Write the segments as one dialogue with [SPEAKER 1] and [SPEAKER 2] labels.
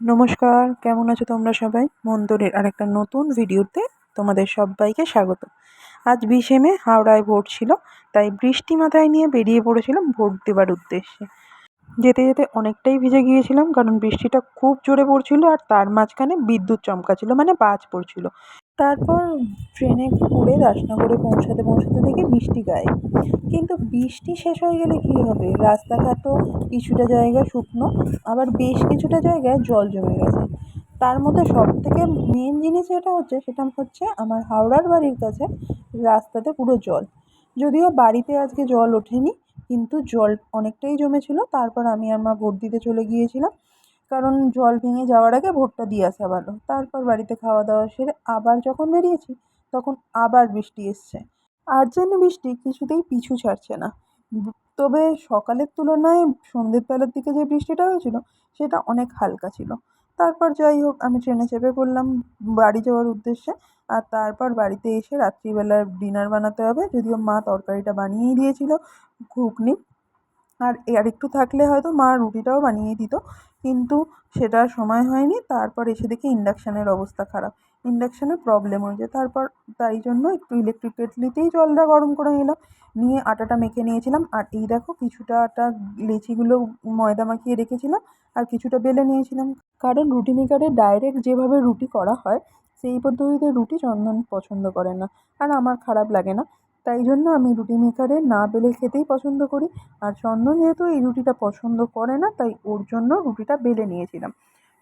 [SPEAKER 1] নমস্কার, কেমন আছো তোমরা সবাই? মন্দরের আরেকটা নতুন ভিডিওতে তোমাদের সবাইকে স্বাগত। আজ বিশে মে হাওড়ায় ভোট ছিল, তাই বৃষ্টি মাথায় নিয়ে বেরিয়ে পড়েছিলাম ভোট দেবার উদ্দেশ্যে। যেতে যেতে অনেকটাই ভিজে গিয়েছিলাম, কারণ বৃষ্টিটা খুব জোরে পড়ছিল আর তার মাঝখানে বিদ্যুৎ চমকাচ্ছিল মানে বাজ পড়ছিল। তারপর ট্রেনে করে দাসনগরে পৌঁছাতে পৌঁছাতে দেখি বৃষ্টি গায়ে। কিন্তু বৃষ্টি শেষ হয়ে গেলে কী হবে? রাস্তাঘাটও কিছুটা জায়গা শুকনো, আবার বেশ কিছুটা জায়গায় জল জমে গেছে। তার মধ্যে সব থেকে মেন জিনিস যেটা হচ্ছে, সেটা হচ্ছে আমার হাওড়ার বাড়ির কাছে রাস্তাতে পুরো জল। যদিও বাড়িতে আজকে জল ওঠেনি, কিন্তু জল অনেকটাই জমেছিল। তারপর আমি আমার ভোট দিতে চলে গিয়েছিলাম। কারণ জল ভেঙে যাওয়ার আগে ভোটটা দিয়ে আসা ভালো। তারপর বাড়িতে খাওয়া দাওয়া সেরে আবার যখন বেরিয়েছি, তখন আবার বৃষ্টি এসছে। আর যেন বৃষ্টি কিছুতেই পিছু ছাড়ছে না। তবে সকালের তুলনায় সন্ধ্যের বেলার দিকে যে বৃষ্টিটা হয়েছিল, সেটা অনেক হালকা ছিল। তারপর যাই হোক, আমি ট্রেনে চেপে পড়লাম বাড়ি যাওয়ার উদ্দেশ্যে। আর তারপর বাড়িতে এসে রাত্রিবেলার ডিনার বানাতে হবে, যদিও মা তরকারিটা বানিয়েই দিয়েছিল, ঘুগনি। আর আর একটু থাকলে হয়তো মা রুটিটাও বানিয়ে দিত, কিন্তু সেটা সময় হয়নি। তারপর এসে দেখি ইন্ডাকশানের অবস্থা খারাপ। ইন্ডাকশানে প্রবলেম হয়েছে। তারপর তাই জন্য একটু ইলেকট্রিক কেটলিতেই জলটা গরম করে নিলাম। নিয়ে আটাটা মেখে নিয়েছিলাম। আর এই দেখো কিছুটা আটা লেচিগুলো ময়দা মাখিয়ে রেখেছিলাম আর কিছুটা বেলে নিয়েছিলাম। কারণ রুটি মেকারে ডাইরেক্ট যেভাবে রুটি করা হয়, সেই পদ্ধতিতে রুটি চন্দন পছন্দ করে না। আর আমার খারাপ লাগে না। তাই জন্য আমি রুটি মেকারে না বেলে খেতেই পছন্দ করি। আর চন্দন যেহেতু এই রুটিটা পছন্দ করে না, তাই ওর জন্য রুটিটা বেলে নিয়েছিলাম।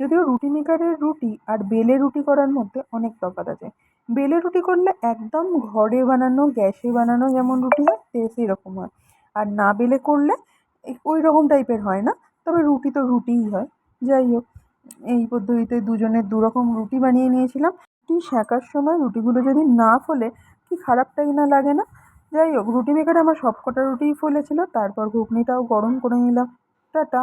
[SPEAKER 1] যদিও রুটি মেকারের রুটি আর বেলে রুটি করার মধ্যে অনেক তফাৎ আছে। বেলে রুটি করলে একদম ঘরে বানানো, গ্যাসে বানানো যেমন রুটি হয় সে সেরকম হয়। আর না বেলে করলে ওই রকম টাইপের হয় না, তবে রুটি তো রুটিই হয়। যাই হোক, এই পদ্ধতিতে দুজনের দু রকম রুটি বানিয়ে নিয়েছিলাম। রুটি সেঁকার সময় রুটিগুলো যদি না ফোলে, কি খারাপটাই না লাগে না? যাই হোক, রুটি মেকারে আমার সব কটা রুটিই ফলেছিল, তারপর ঘুগনিটাও গরম করে নিলাম। টাটা।